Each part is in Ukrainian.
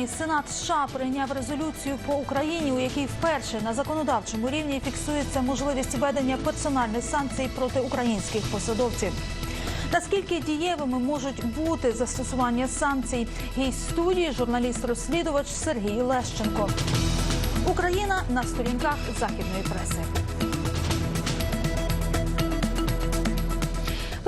Сьогодні Сенат США прийняв резолюцію по Україні, у якій вперше на законодавчому рівні фіксується можливість введення персональних санкцій проти українських посадовців. Наскільки дієвими можуть бути застосування санкцій? Гість студії журналіст-розслідувач Сергій Лещенко. Україна на сторінках західної преси.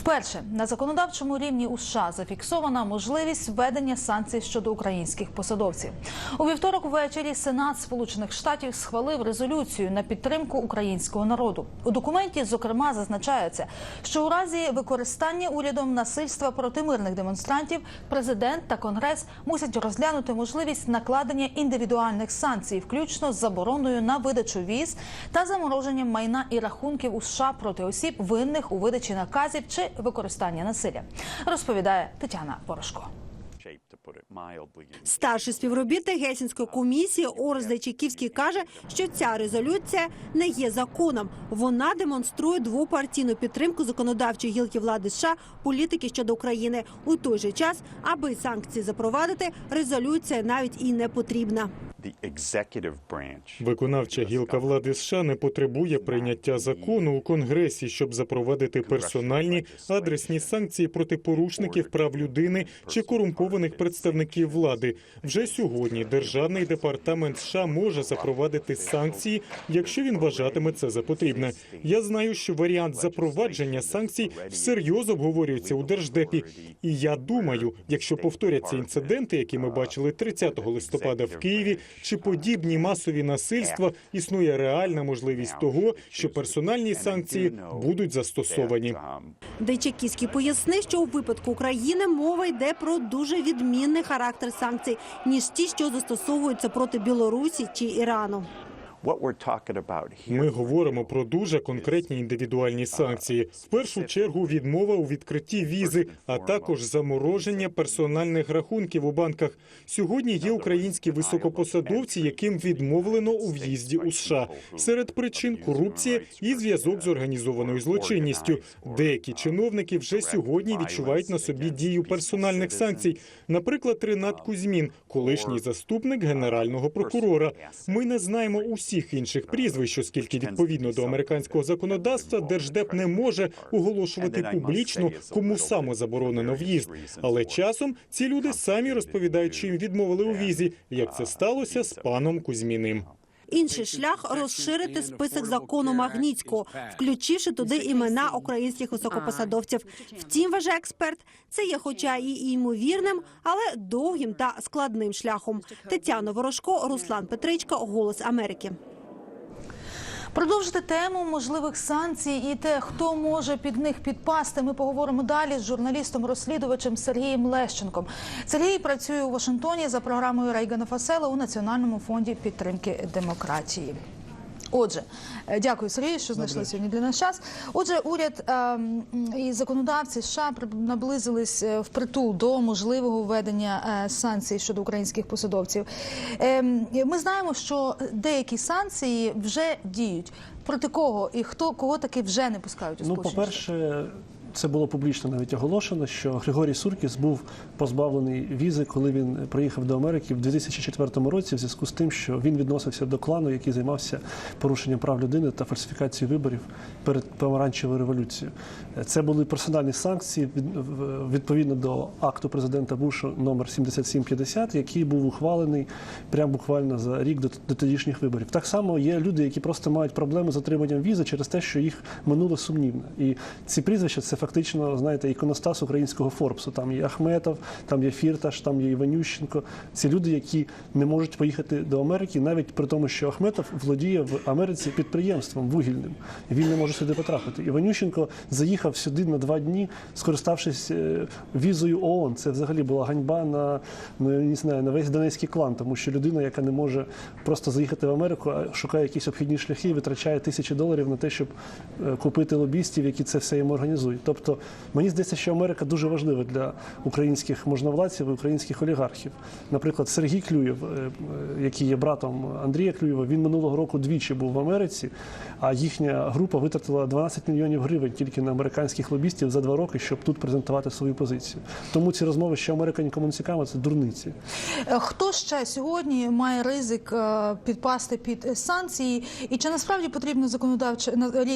Вперше на законодавчому рівні у США зафіксована можливість введення санкцій щодо українських посадовців. У вівторок ввечері Сенат Сполучених Штатів схвалив резолюцію на підтримку українського народу. У документі зокрема зазначається, що у разі використання урядом насильства проти мирних демонстрантів президент та конгрес мусять розглянути можливість накладення індивідуальних санкцій, включно з забороною на видачу віз та замороженням майна і рахунків у США проти осіб, винних у видачі наказів чи використання насилля, розповідає Тетяна Порошко. Старший співробітник Гельсінської комісії Орес Дайчиківський каже, що ця резолюція не є законом. Вона демонструє двопартійну підтримку законодавчої гілки влади США політики щодо України. У той же час, аби санкції запровадити, резолюція навіть і не потрібна. Виконавча гілка влади США не потребує прийняття закону у Конгресі, щоб запровадити персональні адресні санкції проти порушників прав людини чи корумпованих представників влади. Вже сьогодні Державний департамент США може запровадити санкції, якщо він вважатиме це за потрібне. Я знаю, що варіант запровадження санкцій всерйоз обговорюється у держдепі. І я думаю, якщо повторяться інциденти, які ми бачили 30 листопада в Києві, чи подібні масові насильства, існує реальна можливість того, що персональні санкції будуть застосовані. Дайчиківський пояснив, що у випадку України мова йде про дуже відмінний характер санкцій, ніж ті, що застосовуються проти Білорусі чи Ірану. Ми говоримо про дуже конкретні індивідуальні санкції. В першу чергу відмова у відкритті візи, а також замороження персональних рахунків у банках. Сьогодні є українські високопосадовці, яким відмовлено у в'їзді у США. Серед причин корупція і зв'язок з організованою злочинністю. Деякі чиновники вже сьогодні відчувають на собі дію персональних санкцій. Наприклад, Ренат Кузьмін, колишній заступник генерального прокурора. Ми не знаємо усіх інших прізвищ, оскільки відповідно до американського законодавства держдеп не може оголошувати публічно, кому саме заборонено в'їзд. Але часом ці люди самі розповідають, чим відмовили у візі, як це сталося з паном Кузьміним. Інший шлях розширити список закону Магнітського, включивши туди імена українських високопосадовців. Втім, вважає експерт, це є, хоча і ймовірним, але довгим та складним шляхом. Тетяна Ворожко, Руслан Петричко, Голос Америки. Продовжити тему можливих санкцій і те, хто може під них підпасти. Ми поговоримо далі з журналістом-розслідувачем Сергієм Лещенком. Сергій працює у Вашингтоні за програмою Рейгана Фасела у Національному фонді підтримки демократії. Отже, е, дякую Сергію, що знайшли сьогодні для нас час. Отже, уряд е, і законодавці США наблизились е, впритул до можливого введення е, санкцій щодо українських посадовців. Е, Ми знаємо, що деякі санкції вже діють. Проти кого і хто кого таки вже не пускають у Ну, по-перше, це було публічно навіть оголошено, що Григорій Суркіс був позбавлений візи, коли він приїхав до Америки в 2004 році, в зв'язку з тим, що він відносився до клану, який займався порушенням прав людини та фальсифікацією виборів перед помаранчевою революцією. Це були персональні санкції відповідно до акту президента Буша номер 7750, який був ухвалений прямо буквально за рік до, тодішніх виборів. Так само є люди, які просто мають проблеми з отриманням візи через те, що їх минуле сумнівне. І ці прізвища це фактично, знаєте, іконостас українського Форбсу. Там є Ахметов, там є Фірташ, там є Іванющенко. Ці люди, які не можуть поїхати до Америки, навіть при тому, що Ахметов володіє в Америці підприємством вугільним. Він не може сюди потрапити. Іванющенко заїхав сюди на два дні, скориставшись е, візою ООН. Це взагалі була ганьба на ну, не знаю, на весь донецький клан, тому що людина, яка не може просто заїхати в Америку, а шукає якісь обхідні шляхи, витрачає тисячі доларів на те, щоб е, купити лобістів, які це все йому організують. Тобто мені здається, що Америка дуже важлива для українських можновладців і українських олігархів. Наприклад, Сергій Клюєв, е, е, який є братом Андрія Клюєва, він минулого року двічі був в Америці, а їхня група витратила 12 мільйонів гривень тільки на американських лобістів за два роки, щоб тут презентувати свою позицію. Тому ці розмови, що Америка нікому не цікава, це дурниці. Е, Хто ще сьогодні має ризик підпасти під санкції? І чи насправді потрібно законодавче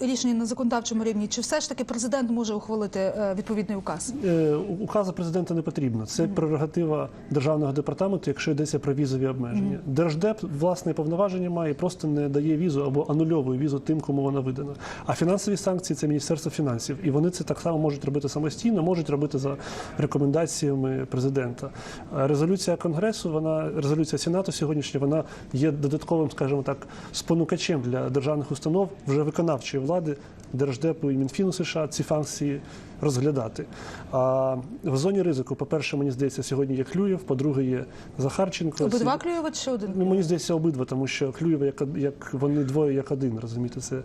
рішення на законодавчому рівні? Чи все ж таки президент може ухвалити е, відповідний указ? Е, Указу президента не потрібно. Це прерогатива державного департаменту, якщо йдеться про візові обмеження. Держдеп власне повноваження має, просто не дає візу або анульовує візу тим, кому вона видана. А фінансові санкції це міністерство фінансів, і вони це так само можуть робити самостійно, можуть робити за рекомендаціями президента. Резолюція конгресу, вона резолюція сенату сьогоднішня, вона є додатковим, скажімо так, спонукачем для державних установ вже виконавчої влади. Держдепу і Мінфіну США ці санкції you розглядати. А в зоні ризику, по-перше, мені здається, сьогодні є Клюєв, по-друге, є Захарченко. Обидва Ці- Клюєва чи один? Ну, мені здається, обидва, тому що Клюєва як, як вони двоє як один, розумієте, це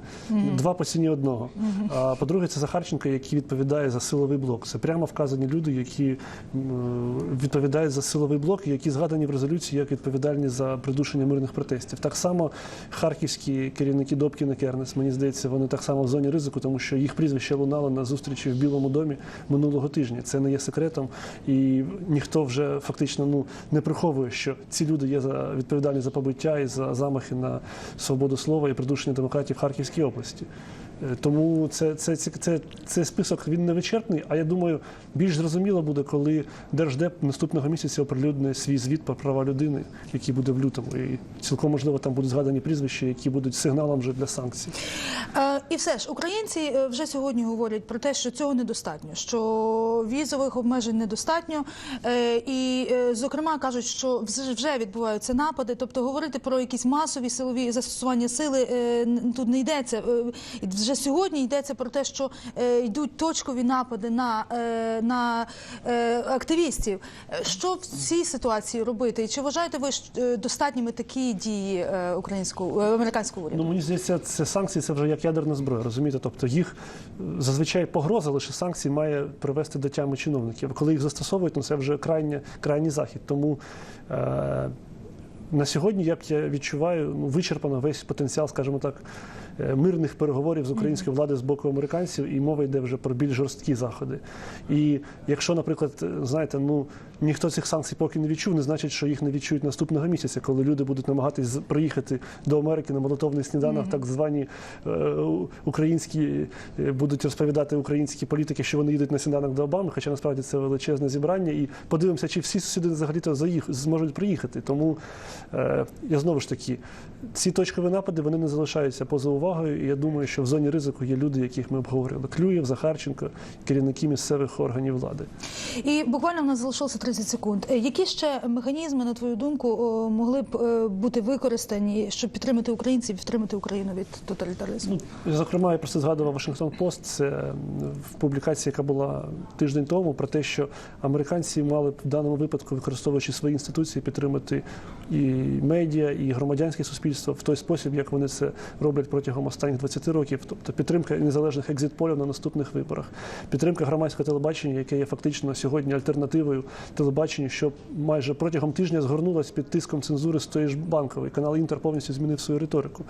два по ціні одного. А по-друге, це Захарченко, який відповідає за силовий блок. Це прямо вказані люди, які відповідають за силовий блок, які згадані в резолюції як відповідальні за придушення мирних протестів. Так само харківські керівники Добкін і Кернес, мені здається, вони так само в зоні ризику, тому що їх прізвище лунало на зустрічі в Білому домі минулого тижня. Це не є секретом, і ніхто вже фактично ну не приховує, що ці люди є за відповідальні за побиття і за замахи на свободу слова і придушення демократії в Харківській області. Е, Тому це, це, це, це, цей список він не вичерпний, а я думаю, більш зрозуміло буде, коли Держдеп наступного місяця оприлюднить свій звіт про права людини, який буде в лютому. І цілком можливо там будуть згадані прізвища, які будуть сигналом вже для санкцій. Е, І все ж українці е, вже сьогодні говорять про те, що цього недостатньо, що візових обмежень недостатньо, і зокрема кажуть, що вже відбуваються напади. Тобто говорити про якісь масові силові застосування сили тут не йдеться. Е, і Вже сьогодні йдеться про те, що е, йдуть точкові напади на, е, на е, активістів. Що в цій ситуації робити? І чи вважаєте ви достатніми такі дії українського американського уряду? Ну мені здається, це санкції це вже як ядерна зброя, розумієте? Тобто їх зазвичай погроза лише санкцій має привести до тями чиновників. Коли їх застосовують, ну це вже крайня, крайній захід. Тому е, на сьогодні, як я відчуваю, ну вичерпано весь потенціал, скажімо так, мирних переговорів з української влади з боку американців, і мова йде вже про більш жорсткі заходи. І якщо, наприклад, е, знаєте, ну ніхто цих санкцій поки не відчув, не значить, що їх не відчують наступного місяця, коли люди будуть намагатись приїхати до Америки на молотовний сніданок, так звані е, українські е, будуть розповідати українські політики, що вони їдуть на сніданок до Обами, хоча насправді це величезне зібрання. І подивимося, чи всі сюди взагалі то заїх зможуть приїхати. Тому е, я знову ж таки, ці точкові напади вони не залишаються поза увагою. І я думаю, що в зоні ризику є люди, яких ми обговорили: Клюєв, Захарченко, керівники місцевих органів влади. І буквально в нас залишилося 30 секунд. Е, Які ще механізми, на твою думку, могли б е, бути використані, щоб підтримати українців, підтримати Україну від тоталітаризму? Ну, зокрема, я про це згадував Вашингтон Пост. В публікації, яка була тиждень тому, про те, що американці мали б в даному випадку, використовуючи свої інституції, підтримати і медіа, і громадянське суспільство в той спосіб, як вони це роблять протягом останніх 20 років. Тобто підтримка незалежних екзит-полів на наступних виборах, підтримка громадського телебачення, яке є фактично сьогодні альтернативою телебаченню, що майже протягом тижня згорнулось під тиском цензури з тої ж банкової. Канал Інтер повністю змінив свою риторику.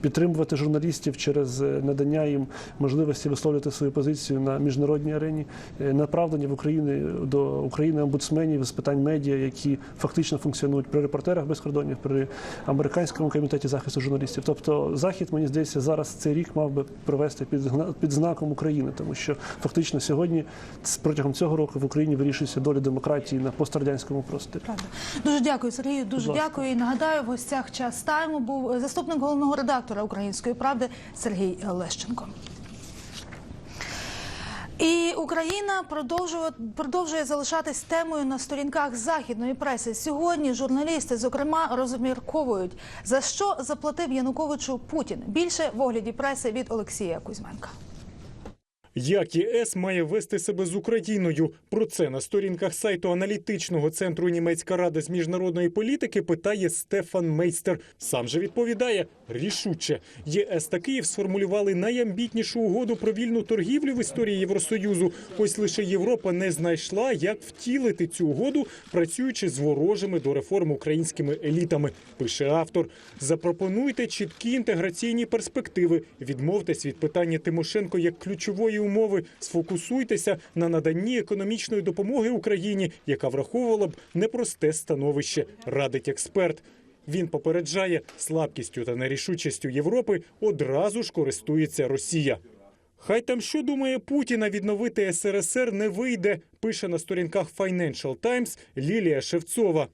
Підтримувати журналістів через е, надання їм можливості висловлювати свою позицію на міжнародній арені, е, направлення в Україні до України омбудсменів з питань медіа, які фактично функціонують при репортерах без кордонів, при американському комітеті захисту журналістів. Тобто захід, мені здається, зараз цей рік мав би провести під під знаком України, тому що фактично сьогодні протягом цього року в Україні вирішується доля демократії на пострадянському просторі. Правда. Дуже дякую, Сергію. Дуже Будь дякую. І нагадаю, в гостях час тайму був заступник головного редактора Української правди Сергій Лещенко. І Україна продовжує, продовжує залишатись темою на сторінках західної преси. Сьогодні журналісти, зокрема, розмірковують за що заплатив Януковичу Путін. Більше в огляді преси від Олексія Кузьменка. Як ЄС має вести себе з Україною? Про це на сторінках сайту аналітичного центру Німецька рада з міжнародної політики питає Стефан Мейстер. Сам же відповідає рішуче. ЄС та Київ сформулювали найамбітнішу угоду про вільну торгівлю в історії Євросоюзу. Ось лише Європа не знайшла, як втілити цю угоду, працюючи з ворожими до реформ українськими елітами. Пише автор. Запропонуйте чіткі інтеграційні перспективи. Відмовтесь від питання Тимошенко як ключової умови. Сфокусуйтеся на наданні економічної допомоги Україні, яка враховувала б непросте становище, радить експерт. Він попереджає, слабкістю та нерішучістю Європи одразу ж користується Росія. Хай там що думає Путіна відновити СРСР не вийде, пише на сторінках Financial Times Лілія Шевцова.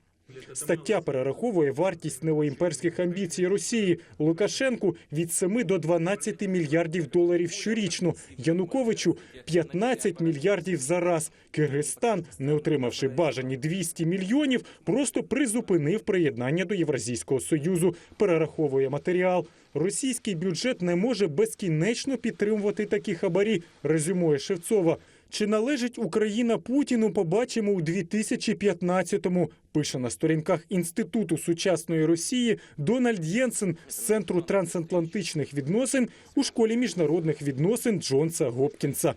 Стаття перераховує вартість неоімперських амбіцій Росії Лукашенку від 7 до 12 мільярдів доларів щорічно. Януковичу 15 мільярдів за раз. Киргизстан, не отримавши бажані 200 мільйонів, просто призупинив приєднання до Євразійського союзу. Перераховує матеріал. Rосійський бюджет не може безкінечно підтримувати такі хабарі. Резюмує Шевцова. Чи належить Україна Путіну? Побачимо у 2015-му, Пише на сторінках Інституту сучасної Росії Дональд Єнсен з центру трансатлантичних відносин у школі міжнародних відносин Джонса Гопкінса.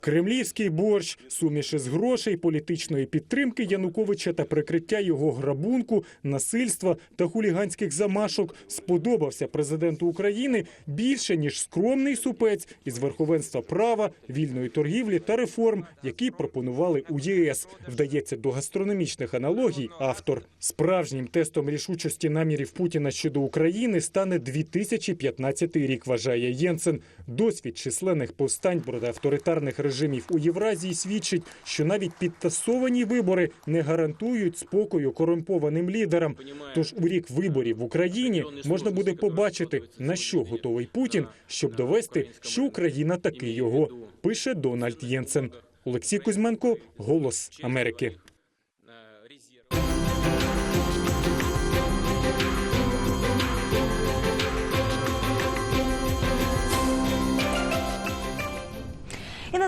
Кремлівський борщ, суміш із грошей, політичної підтримки Януковича та прикриття його грабунку, насильства та хуліганських замашок сподобався президенту України більше ніж скромний супець із верховенства права, вільної торгівлі та реформ, які пропонували у ЄС. Вдається до гастрономічних аналогій. Автор справжнім тестом рішучості намірів Путіна щодо України стане 2015 рік. Вважає Єнсен. Досвід численних повстань проти авторитарних режимів у Євразії свідчить, що навіть підтасовані вибори не гарантують спокою корумпованим лідерам. Тож у рік виборів в Україні можна буде побачити на що готовий Путін, щоб довести, що Україна таки його. Пише Дональд Єнсен. Олексій Кузьменко, Голос Америки.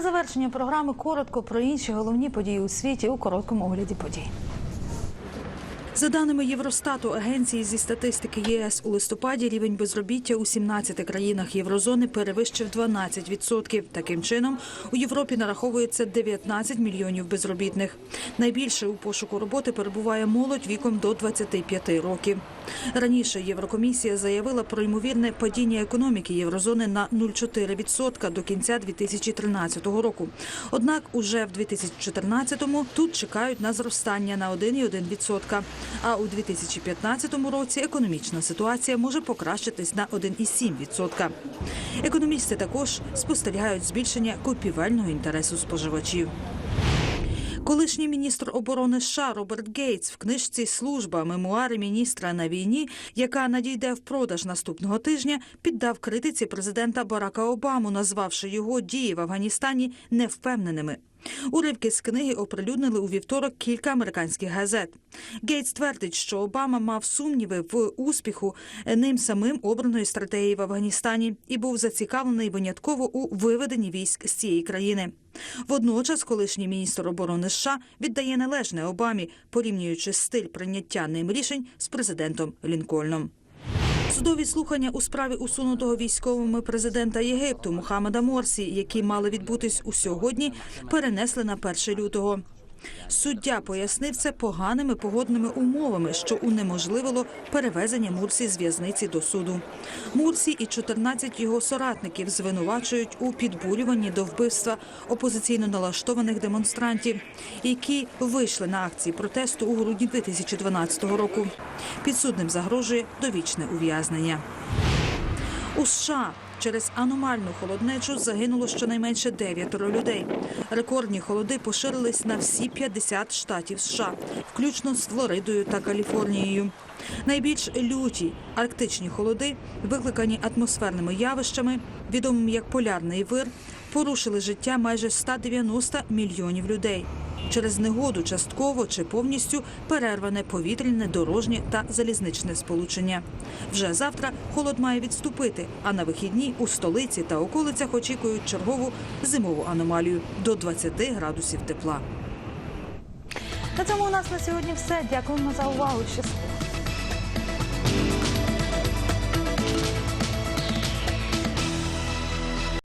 Завершення програми коротко про інші головні події у світі у короткому огляді подій. За даними Євростату, агенції зі статистики ЄС у листопаді рівень безробіття у 17 країнах єврозони перевищив 12%. Таким чином, у Європі нараховується 19 мільйонів безробітних. Найбільше у пошуку роботи перебуває молодь віком до 25 років. Раніше Єврокомісія заявила про ймовірне падіння економіки єврозони на 0,4% до кінця 2013 року. Однак уже в 2014-му тут чекають на зростання на 1,1%. А у 2015 році економічна ситуація може покращитись на 1,7%. Економісти також спостерігають збільшення купівельного інтересу споживачів. Колишній міністр оборони США Роберт Гейтс в книжці Служба мемуари міністра на війні, яка надійде в продаж наступного тижня, піддав критиці президента Барака Обаму, назвавши його дії в Афганістані невпевненими. Уривки з книги оприлюднили у вівторок кілька американських газет. Гейтс твердить, що Обама мав сумніви в успіху ним самим обраної стратегії в Афганістані і був зацікавлений винятково у виведенні військ з цієї країни. Водночас, колишній міністр оборони США віддає належне Обамі, порівнюючи стиль прийняття ним рішень з президентом Лінкольном. Судові слухання у справі усунутого військовими президента Єгипту Мухаммеда Морсі, які мали відбутись у сьогодні, перенесли на 1 лютого. Суддя пояснив це поганими погодними умовами, що унеможливило перевезення Мурсі з в'язниці до суду. Мурсі і 14 його соратників звинувачують у підбурюванні до вбивства опозиційно налаштованих демонстрантів, які вийшли на акції протесту у грудні 2012 року. Підсудним загрожує довічне ув'язнення. У США через аномальну холоднечу загинуло щонайменше дев'ятеро людей. Рекордні холоди поширились на всі 50 штатів США, включно з Флоридою та Каліфорнією. Найбільш люті арктичні холоди, викликані атмосферними явищами, відомими як полярний вир, порушили життя майже 190 мільйонів людей. Через негоду частково чи повністю перерване повітряне, дорожнє та залізничне сполучення. Вже завтра холод має відступити, а на вихідні у столиці та околицях очікують чергову зимову аномалію до 20 градусів тепла. На цьому у нас на сьогодні все. Дякуємо за увагу.